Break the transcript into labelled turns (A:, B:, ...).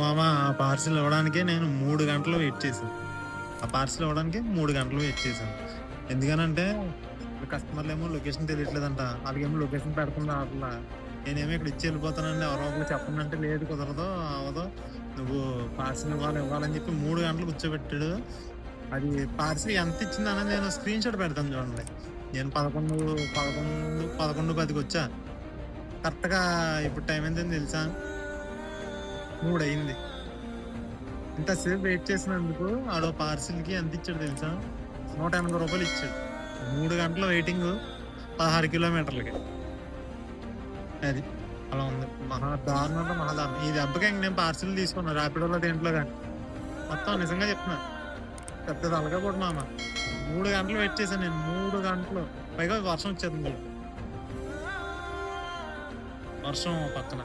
A: మామ ఆ పార్సిల్ ఇవ్వడానికే నేను మూడు గంటలు వెయిట్ చేశాను. ఆ పార్సిల్ ఇవ్వడానికి మూడు గంటలు వెయిట్ చేశాను. ఎందుకనంటే కస్టమర్లు ఏమో లొకేషన్ తెలియట్లేదంట. వాళ్ళకేమో లొకేషన్ పెడుతుంది అట్లా నేనేమో ఇక్కడ ఇచ్చి వెళ్ళిపోతానండి. ఎవరో ఒకరు చెప్పండి అంటే లేదు కుదరదు అవదో. నువ్వు పార్సిల్ ఇవ్వాలి ఇవ్వాలని చెప్పి మూడు గంటలు కూర్చోబెట్టాడు. అది పార్సిల్ ఎంత ఇచ్చిందని నేను స్క్రీన్ షాట్ పెడతాను చూడండి. నేను పదకొండు పదకొండు పదకొండు పదికి వచ్చా. కరెక్ట్గా ఇప్పుడు టైం ఎంతని తెలుసా? మూడు అయింది ఇంతసేపు వెయిట్ చేసినందుకు ఆడో పార్సిల్కి ఎంత ఇచ్చాడు తెలుసా? నూట ఎనభై రూపాయలు ఇచ్చాడు. మూడు గంటల వెయిటింగ్ పదహారు కిలోమీటర్లకి. అది అలా ఉంది. మహా దారుణం అంటే మహా దారుణం. ఈ దెబ్బకి నేను పార్సిల్ తీసుకున్నా. ర్యాపిడోలో దేంట్లో కానీ మొత్తం నిజంగా చెప్తున్నా. పెద్ద తలకపోడు కూడా మామ. మూడు గంటలు వెయిట్ చేశాను నేను. మూడు గంటలు. పైగా వర్షం వచ్చేది వర్షం పక్కన.